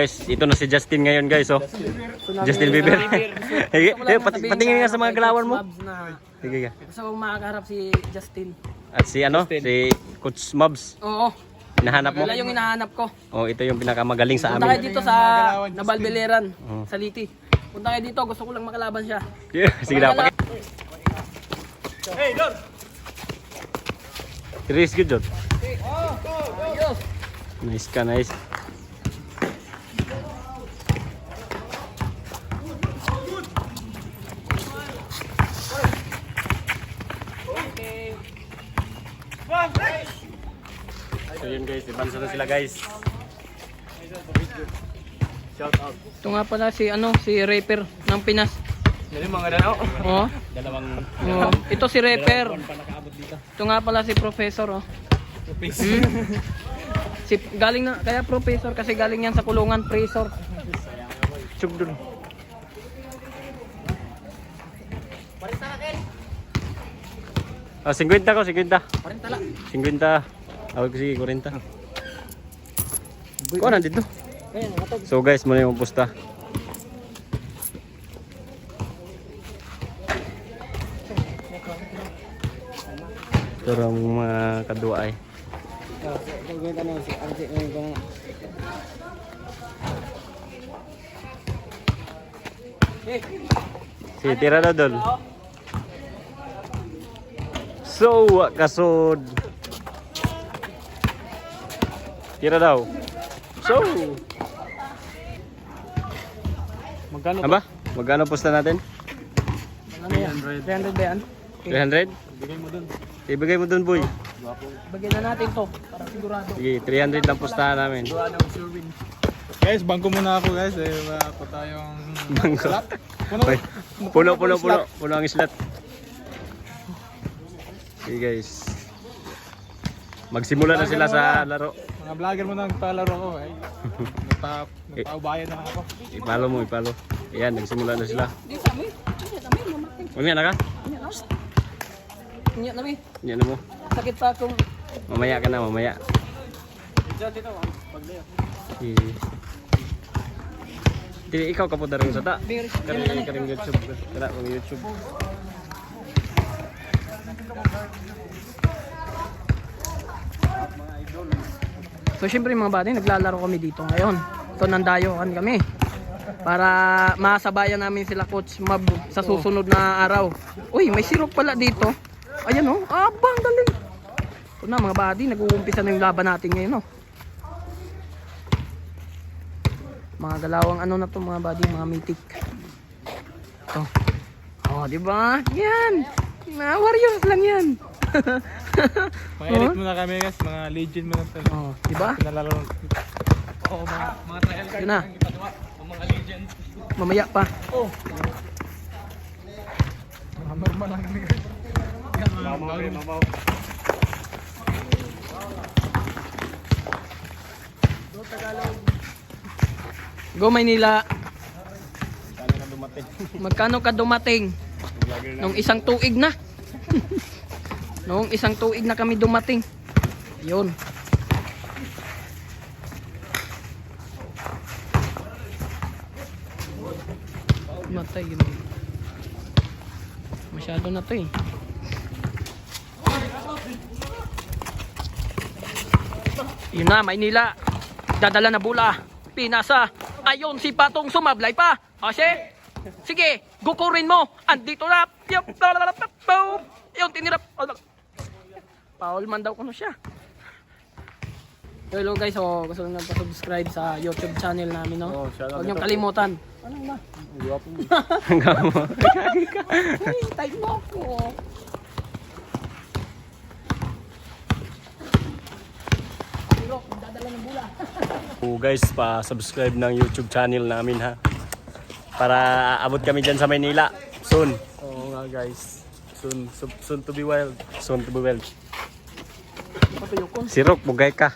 Guys, ito na si Justin ngayon guys, oh. Justin Bieber. Sige, pati, patingin nga sa mga galawan mo. Sige ka. gusto kong makakarap si Justin. At si ano, si Coach Mobs. Oo, Hinahanap mo? wala yung hinahanap ko. Oh, ito yung pinakamagaling sa Punta kayo amin. dito sa Nabalbeleran, Oo. sa Liti. Punta kayo dito, gusto ko lang makalaban siya. Sige na, pakit. Hey, Don! Risk good, Jod. Ayos! Nice ka, nice. So yun guys, ibansa na sila guys. Shout out. Ito nga pala si ano, si rapper ng Pinas. Dali mga dalaw. Oo. Dalawang Oo. Ito si rapper. Ito nga pala si professor, oh. Hmm? si galing na kaya professor kasi galing yan sa kulungan, professor. chug Ah, 50 ko, 50. 40 lang. 50. Awag ko sige, 40. Kuha na dito. Matog. So guys, muna yung pusta. Ito ang mga kadua ay. Si tira na dol. So, kasod. Tira daw. So, Magkano? Aba, magkano pusta natin? Ano yan? 300 ba yan? 300? Bigay mo dun. Ibigay mo dun, boy. Bigyan na natin to para sigurado. Sige, 300 lang pustahan namin. Guys, bangko muna ako guys. Eh, wala pa tayong... Bangko. Puno, Puno, puno, puno. Puno ang islat. Okay, guys. Magsimula na sila sa laro. Mga vlogger mo nang palaro ko. Eh. Nagpa, nagpaubayan naman ako. Ipalo mo, ipalo. Ayan, nagsimula na sila. Mamaya na ka? Inya na mi. Yan na mo. Sakit pa akong Mamaya ka na, mamaya. Okay. Dili, ikaw kapo darang sa ta. Karing YouTube. Kong YouTube. So syempre mga buddy, naglalaro kami dito ngayon. Ito nandayokan kami. Para masabayan namin sila Coach Mab sa susunod na araw. Uy, may sirok pala dito. Ayan oh, abang galing. Ito na mga buddy, nag-uumpisa na yung laban natin ngayon oh. Mga galawang ano na to mga buddy, mga mythic. Ito. Oh, di ba? Yan. Na warriors lang yan. Mga elite muna kami guys. Mga legend muna tayo. oh, di ba? Pinalaro. Oo, mga, mga trial card. Yun na. Mga legend. Mamaya pa. Mga normal lang kami guys. Yan, mga vlogger. Go Maynila. Magkano ka dumating? Nung isang tuig na. Nung isang tuig na kami dumating. Yun. Matay yun. Masyado na to eh. Yun na, Maynila. Dadala na bula. Pinasa. Ayon si Patong sumablay pa. Kasi, sige, gukurin mo. Andito na. Yup, lalalapap, boom. Yung tinirap. Paul man daw kuno siya. Hello guys, so gusto nyo nagpa-subscribe sa YouTube channel namin, no? Oh, shout out Huwag niyong kalimutan. Ano ba? Hanggang mo. Uy, time mo ako. Pero, dadala ng bula. So guys, pa-subscribe ng YouTube channel namin ha. Para abot kami dyan sa Maynila. Soon. Oo nga guys. Soon, soon, soon to be wild. Soon to be well. Patuyokon. Si Rock, bugay ka.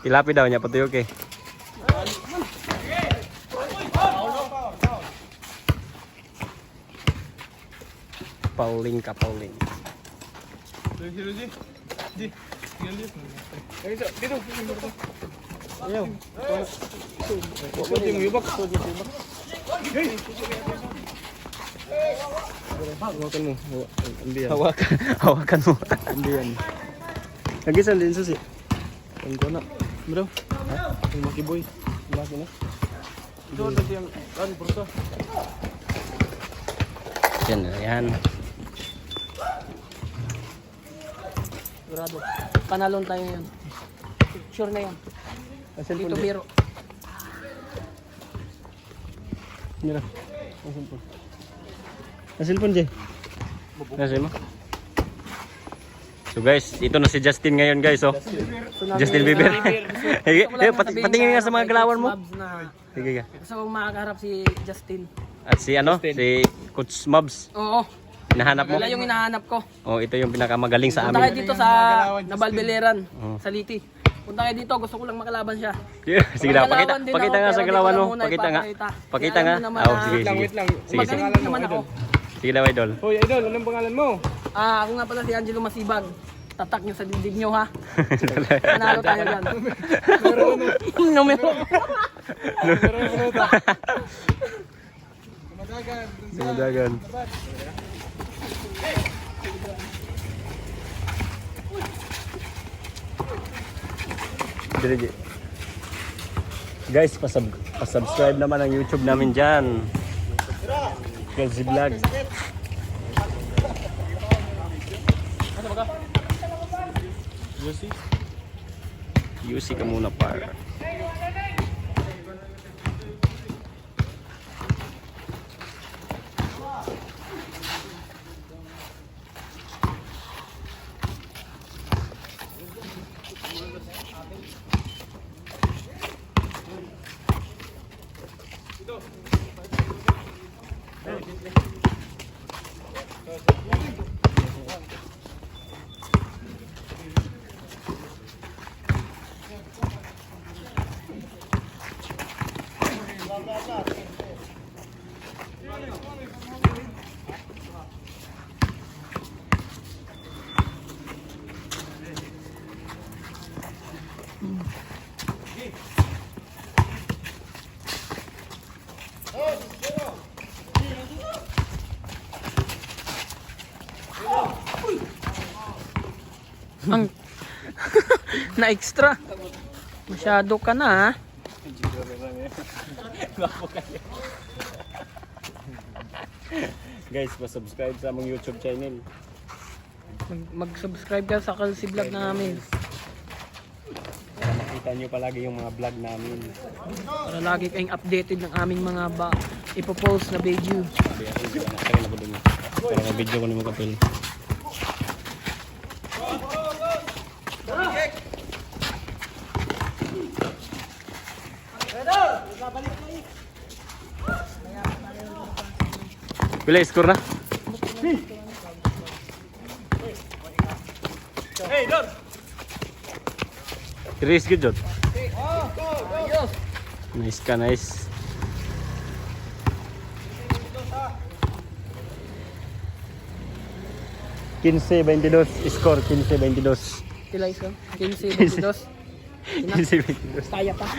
Ilapi daw niya, patuyok eh. Pauling ka, Pauling. G, G, G. Dito, dito. Ayaw. Huwag yung yubak. Hawakan mo. Hindi yan. Hawakan, hawakan mo. Hindi yan. Nagisan din susi. Ang ko na. Bro. Ang makiboy. Laki na. Ito, ito yung... Ano, bursa? Yan, yan. Sigurado. Panalon tayo yun. Sure na yan. Dito biro. Mira. Nasilpon, Jay. Nasil mo? So guys, ito na si Justin ngayon guys, oh. Justin Bieber. Sige, pati, patingin nga sa mga galawan mo. Na, Sige ka. gusto ko makakarap si Justin. At si ano, si Coach Mobs. Oo. Hinahanap mo? Wala yung hinahanap ko. Oh, ito yung pinakamagaling sa Punta kayo amin. dito sa Nabalbeleran, Oo. sa Liti. Punta kayo dito, gusto ko lang makalaban siya. Sige na, pakita, din pakita ako, nga sa pero galawan mo. muna Pakita nga. ipapakita. Pakita Kaya nga. alam mo naman Oh, na- sige, Wait lang, sige. wait lang. Sige, sige. Magaling naman ako. Sige daw, idol. Hoy, idol, anong pangalan mo? Ah, ako nga pala si Angelo Masibag. Tatak nyo sa dibdib nyo ha. Panalo tayo dyan. Numero. Dumadagan. Dire. Guys, pasub pasubscribe naman ang YouTube namin dyan. Kelsey Vlog. Josie. UC ka muna par. Na extra. Masyado ka na ha. Guys, pasubscribe sa among YouTube channel. Mag- Mag-subscribe ka sa Kalsi Vlog namin. Para makita nyo palagi yung mga vlog namin. Para lagi kayong updated ng aming mga ba ipopost na video. Sabi ako, na na ko dun. Para ma-video ko ni mo kapil. Pila score na? Hey, Dor! Three good. Ayos! Nice ka, nice. Quince, 22, score 15, 22. Sila isa. 15, 22. 15, 22. Kaya pa.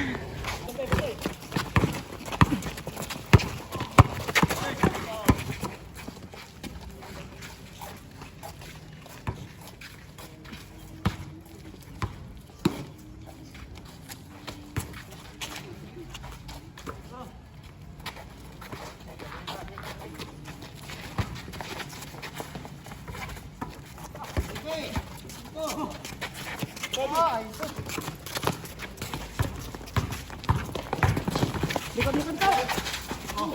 你们你们走好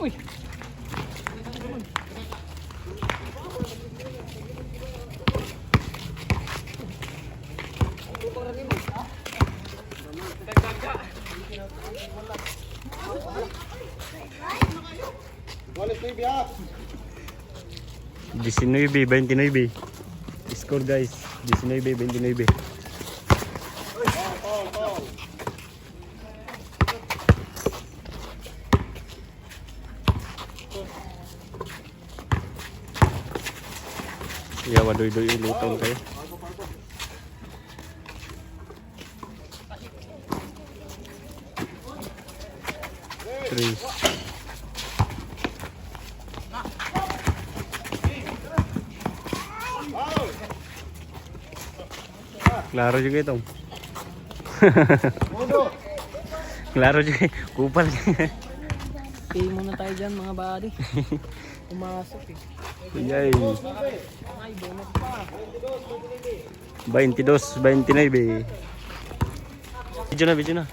Uy. Diecinueve, 29. Score guys, 19, 29. Ya, wadoy-doy ilutong kayo. Three. Klaro juga itong. Klaro juga. Kupal. Pay muna tayo dyan mga buddy. Pumasok eh. Yay. Ay, bonus pa. 22, 29. Video na, video na.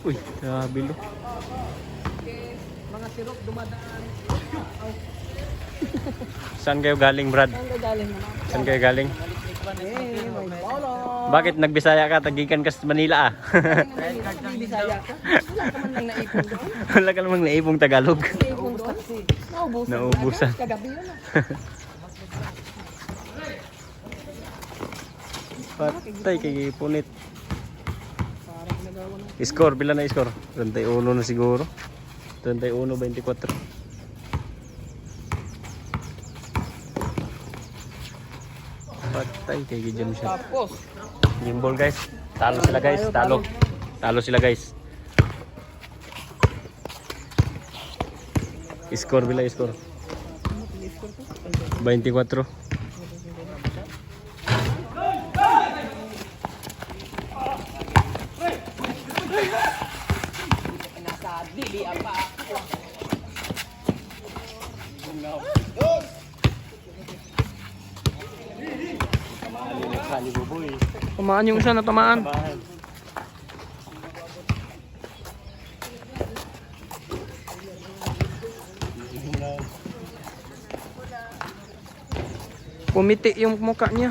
Uy, grabe lo. Mga sirok dumadaan. Saan kayo galing, Brad? Saan ka galing naman? Saan kayo galing? Bakit nagbisaya ka? Tagikan ka sa Manila ah. Wala ka namang naibong Tagalog. Naubusan. Kagabi yun ah. Patay kay punit. Score, pila na score? 31 na siguro. 31, 24. Patay kay Gideon siya. Tapos, Game ball guys. Talo sila guys. Talo. Talo sila guys. Score, bila score? 24. Tamaan yung isa na tamaan. Pumiti yung mukha niya.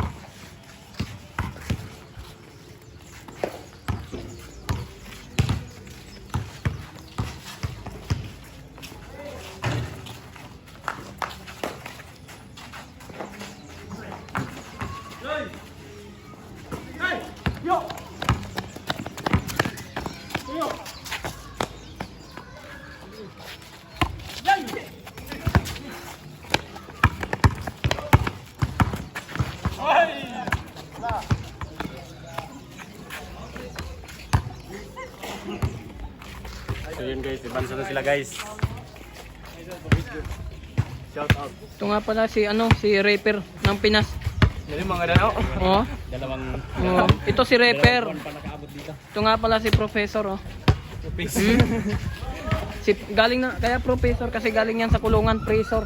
ibansa na sila guys. Shout out. Ito nga pala si ano, si rapper ng Pinas. Jadi mga dano. Oh. Dalawang oh. Ito si rapper. Ito nga pala si professor oh. Hmm? si galing na kaya professor kasi galing yan sa kulungan, professor.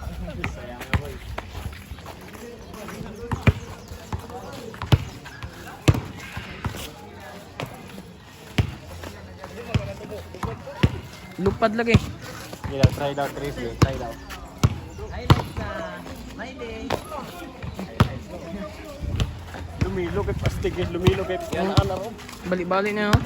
Lupad lagi. Sige daw, try daw, eh. Try daw. Lumilo kay pastig eh. Lumilo kay yan ana ro. Balik-balik na oh.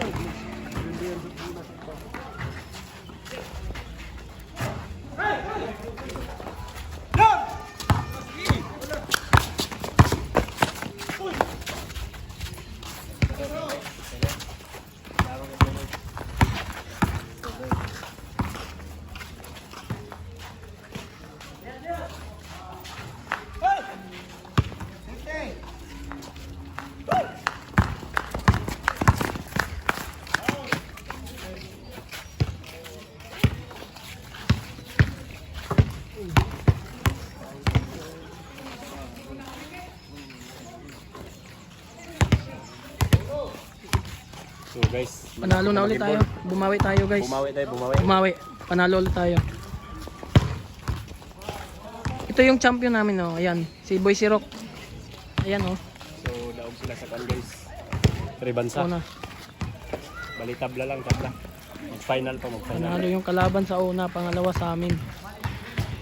So guys, Panalo na ulit tayo. Bumawi tayo guys. Bumawi tayo, bumawi. Bumawi. Panalo ulit tayo. Ito yung champion namin oh. Ayan. Si Boy Sirok. Ayan oh. So daog sila sa kan guys. Tribansa. Una. Bali tabla lang, tabla. Mag-final pa, mag-final. Panalo yung kalaban sa una. Pangalawa sa amin.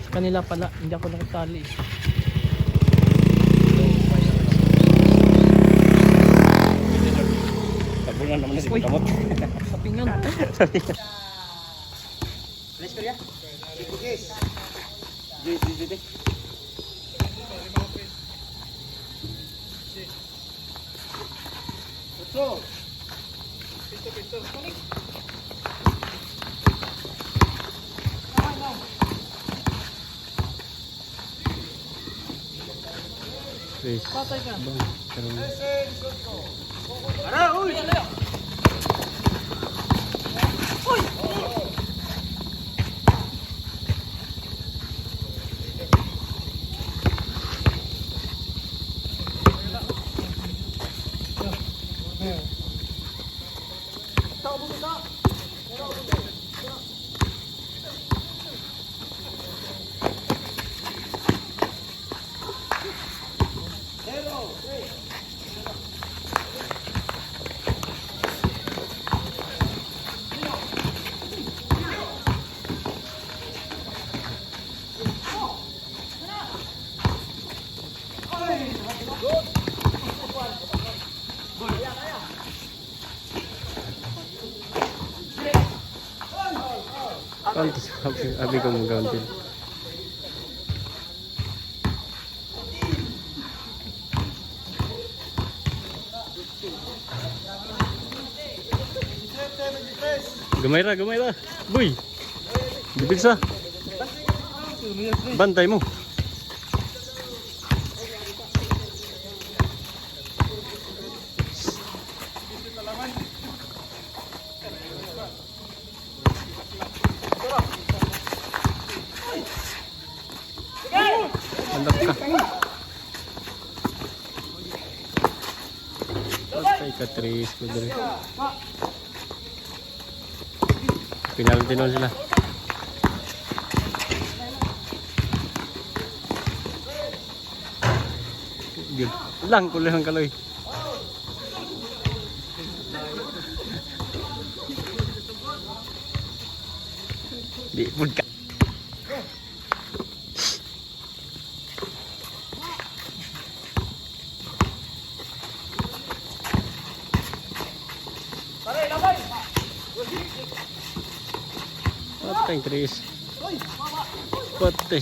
Sa kanila pala. Hindi ako nakitali. Tabungan naman na si. Kamot. Kapingan. Chris. Patay ka. Kaunti sabi, sabi ko mga kaunti. Gamay ra, gamay ra. Boy. Bibig sa. Bantay mo. Handap ka. Patay Kudre. Penalty nun sila. Good. Lang, kuloy ang kaloy. Di pud ka. Patay,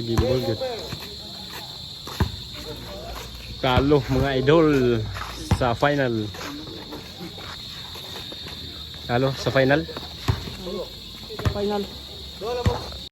Ay, gimbal good. Kalo mga idol sa final. Kalo sa final. Final.